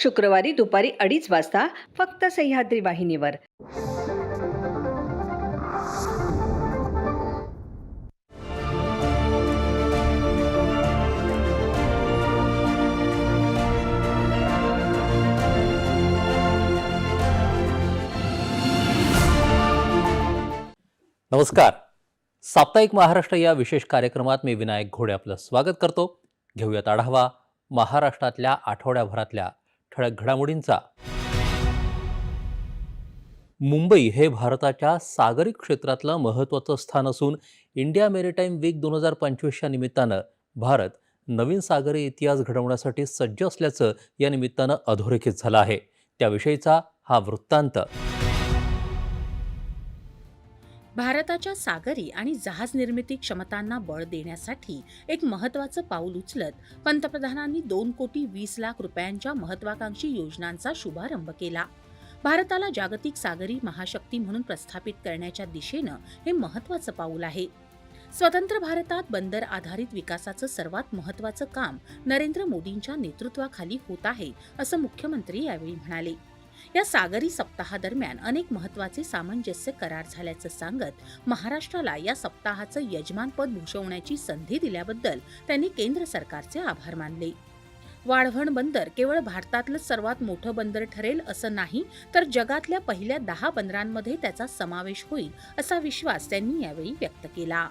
शुक्रवारी दुपारी अडीच वाजता फक्त सह्याद्री वाहिनीवर. नमस्कार. साप्ताहिक महाराष्ट्र या विशेष कार्यक्रमात मी विनायक घोडे आपलं स्वागत करतो. घेऊयात आढावा महाराष्ट्रातल्या आठवड्याभरातल्या ठळक घडामोडींचा. मुंबई हे भारताच्या सागरी क्षेत्रातलं महत्त्वाचं स्थान असून इंडिया मेरीटाईम वीक दोन हजार पंचवीसच्या निमित्तानं भारत नवीन सागरी इतिहास घडवण्यासाठी सज्ज असल्याचं या निमित्तानं अधोरेखित झालं आहे. त्याविषयीचा हा वृत्तांत. भारताच्या सागरी आणि जहाज निर्मिती क्षमतांना बळ देण्यासाठी एक महत्वाचं पाऊल उचलत पंतप्रधानांनी दोन कोटी वीस लाख रुपयांच्या महत्वाकांक्षी योजनांचा शुभारंभ केला. भारताला जागतिक सागरी महाशक्ती म्हणून प्रस्थापित करण्याच्या दिशेनं हे महत्वाचं पाऊल आहे. स्वतंत्र भारतात बंदर आधारित विकासाचं सर्वात महत्वाचं काम नरेंद्र मोदींच्या नेतृत्वाखाली होत आहे असं मुख्यमंत्री यावेळी म्हणाले. या सागरी सप्ताहादरम्यान अनेक महत्त्वाचे सामंजस्य करार झाल्याचं सांगत महाराष्ट्राला या सप्ताहाचं यजमानपद भूषवण्याची संधी दिल्याबद्दल त्यांनी केंद्र सरकारचे आभार मानले. वाढवण बंदर केवळ भारतातलं सर्वात मोठं बंदर ठरेल असं नाही तर जगातल्या पहिल्या दहा बंदरांमध्ये त्याचा समावेश होईल असा विश्वास त्यांनी यावेळी व्यक्त केला.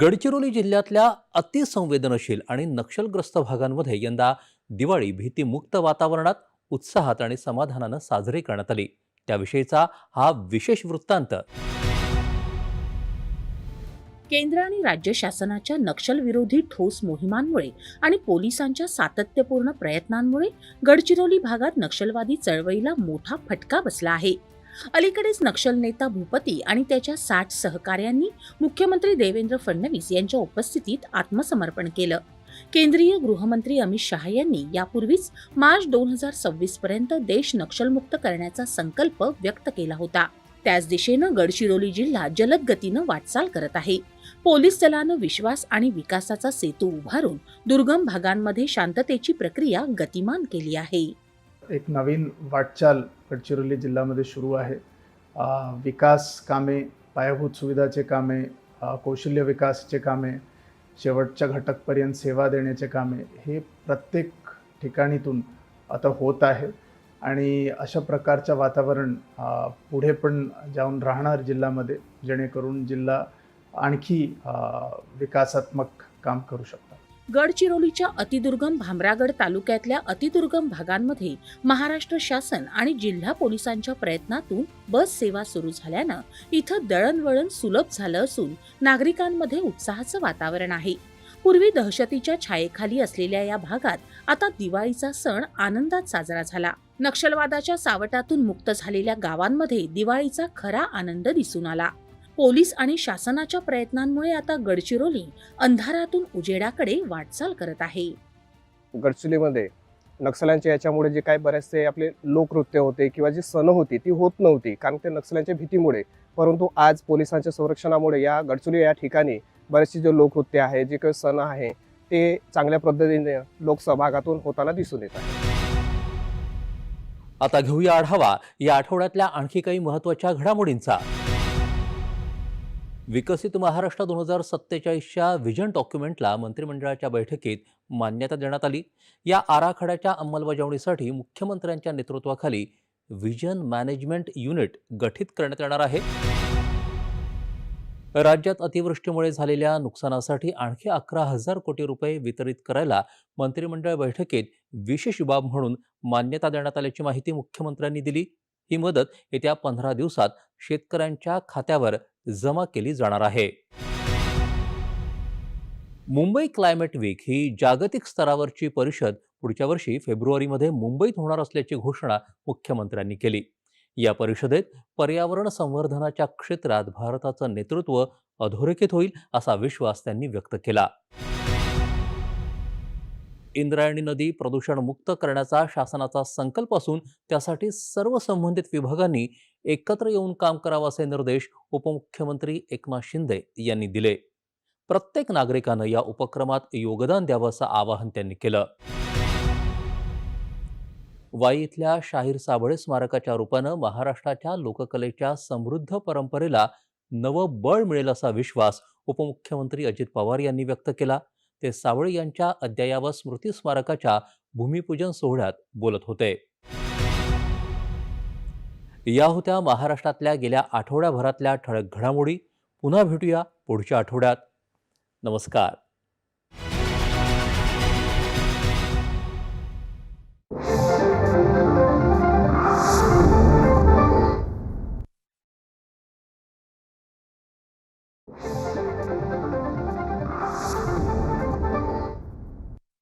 गडचिरोली जिल्ह्यातल्या अतिसंवेदनशील आणि नक्षलग्रस्त भागांमध्ये यंदा दिवाळी भीतीमुक्त वातावरणात उत्साहात आणि समाधानानं साजरी करण्यात आली. त्याविषयीचा हा विशेष वृत्तांत. केंद्र आणि राज्य शासनाच्या नक्षलविरोधी ठोस मोहिमांमुळे आणि पोलिसांच्या सातत्यपूर्ण प्रयत्नांमुळे गडचिरोली भागात नक्षलवादी चळवळीला मोठा फटका बसला आहे. अलीकडेच नक्षल नेता भूपती आणि त्याच्या साठ सहकार्यांनी मुख्यमंत्री देवेंद्र फडणवीस यांच्या उपस्थितीत आत्मसमर्पण केलं. केंद्रीय गृहमंत्री अमित शहा यांनी यापूर्वीच मार्च दोन हजार सव्वीस पर्यंत देश नक्षलमुक्त करण्याचा संकल्प व्यक्त केला होता. त्याच दिशेनं गडचिरोली जिल्हा जलद गतीनं वाटचाल करत आहे. पोलीस दलानं विश्वास आणि विकासाचा सेतू उभारून दुर्गम भागांमध्ये शांततेची प्रक्रिया गतिमान केली आहे. एक नवीन वाटचाल गडचिरोली जिल्ह्यामध्ये सुरू आहे. विकास कामे पायाभूत सुविधाचे कामे कौशल्य विकासचे कामे शेवटच्या घटकपर्यंत सेवा देण्याचे कामे हे प्रत्येक ठिकाणीतून आता होत आहे. आणि अशा प्रकारचं वातावरण पुढे पण जाऊन राहणार जिल्ह्यामध्ये जेणेकरून जिल्हा आणखी विकासात्मक काम करू शकतो. गडचिरोलीच्या अतिदुर्गम भामरागड तालुक्यातल्या अतिदुर्गम भागांमध्ये महाराष्ट्र शासन आणि जिल्हा पोलिसांच्या प्रयत्नातून बस सेवा सुरू झाल्यानं इथं दळणवळण सुलभ झालं असून नागरिकांमध्ये उत्साहाचं वातावरण आहे. पूर्वी दहशतीच्या छायेखाली असलेल्या या भागात आता दिवाळीचा सण आनंदात साजरा झाला. नक्षलवादाच्या सावटातून मुक्त झालेल्या गावांमध्ये दिवाळीचा खरा आनंद दिसून आला. पोलीस आणि शासनाच्या प्रयत्नांमुळे आता गडचिरोली अंधारातून उजेडाकडे वाटचाल करत आहे. गडचिरोलीमध्ये नक्षल्यांच्या याच्यामुळे जे काही बरेचसे आपले लोकनृत्य होते किंवा जी सण होती ती होत नव्हती. कारण ते नक्षल्यांच्या भीतीमुळे. परंतु आज पोलिसांच्या संरक्षणामुळे या गडचिरोली या ठिकाणी बरेचसे जे लोकनृत्य आहे जे काही सण आहे ते चांगल्या पद्धतीने लोकसहभागातून होताना दिसून येत आहे आता घेऊया आढावा. या आठवड्यातल्या आणखी काही महत्त्वाच्या घडामोडींचा. विकसित महाराष्ट्र दोन हजार सत्तेचाळीसच्या व्हिजन डॉक्युमेंटला मंत्रिमंडळाच्या बैठकीत मान्यता देण्यात आली. या आराखड्याच्या अंमलबजावणीसाठी मुख्यमंत्र्यांच्या नेतृत्वाखाली व्हिजन मॅनेजमेंट युनिट गठीत करण्यात येणार आहे. राज्यात अतिवृष्टीमुळे झालेल्या नुकसानासाठी आणखी अकरा हजार कोटी रुपये वितरित करायला मंत्रिमंडळ बैठकीत विशेष बाब म्हणून मान्यता देण्यात आल्याची माहिती मुख्यमंत्र्यांनी दिली. ही मदत येत्या पंधरा दिवसात शेतकऱ्यांच्या खात्यावर जमा केली जाणार आहे. मुंबई क्लायमेट वीक ही जागतिक स्तरावरची परिषद पुढच्या वर्षी फेब्रुवारीमध्ये मुंबईत होणार असल्याची घोषणा मुख्यमंत्र्यांनी केली. या परिषदेत पर्यावरण संवर्धनाच्या क्षेत्रात भारताचं नेतृत्व अधोरेखित होईल असा विश्वास त्यांनी व्यक्त केला. इंद्रायणी नदी प्रदूषणमुक्त करण्याचा शासनाचा संकल्प असून त्यासाठी सर्व संबंधित विभागांनी एकत्र येऊन काम करावं असे निर्देश उपमुख्यमंत्री एकनाथ शिंदे यांनी दिले. प्रत्येक नागरिकानं या उपक्रमात योगदान द्यावं असं आवाहन त्यांनी केलं. वाई इथल्या शाहीर साबळे स्मारकाच्या रूपानं महाराष्ट्राच्या लोककलेच्या समृद्ध परंपरेला नवं बळ मिळेल असा विश्वास उपमुख्यमंत्री अजित पवार यांनी व्यक्त केला. ते सावळे यांच्या अद्ययावत स्मृती स्मारकाच्या भूमिपूजन सोहळ्यात बोलत होते. या होत्या महाराष्ट्रातल्या गेल्या आठवड्याभरातल्या ठळक घडामोडी. पुन्हा भेटूया पुढच्या आठवड्यात. नमस्कार.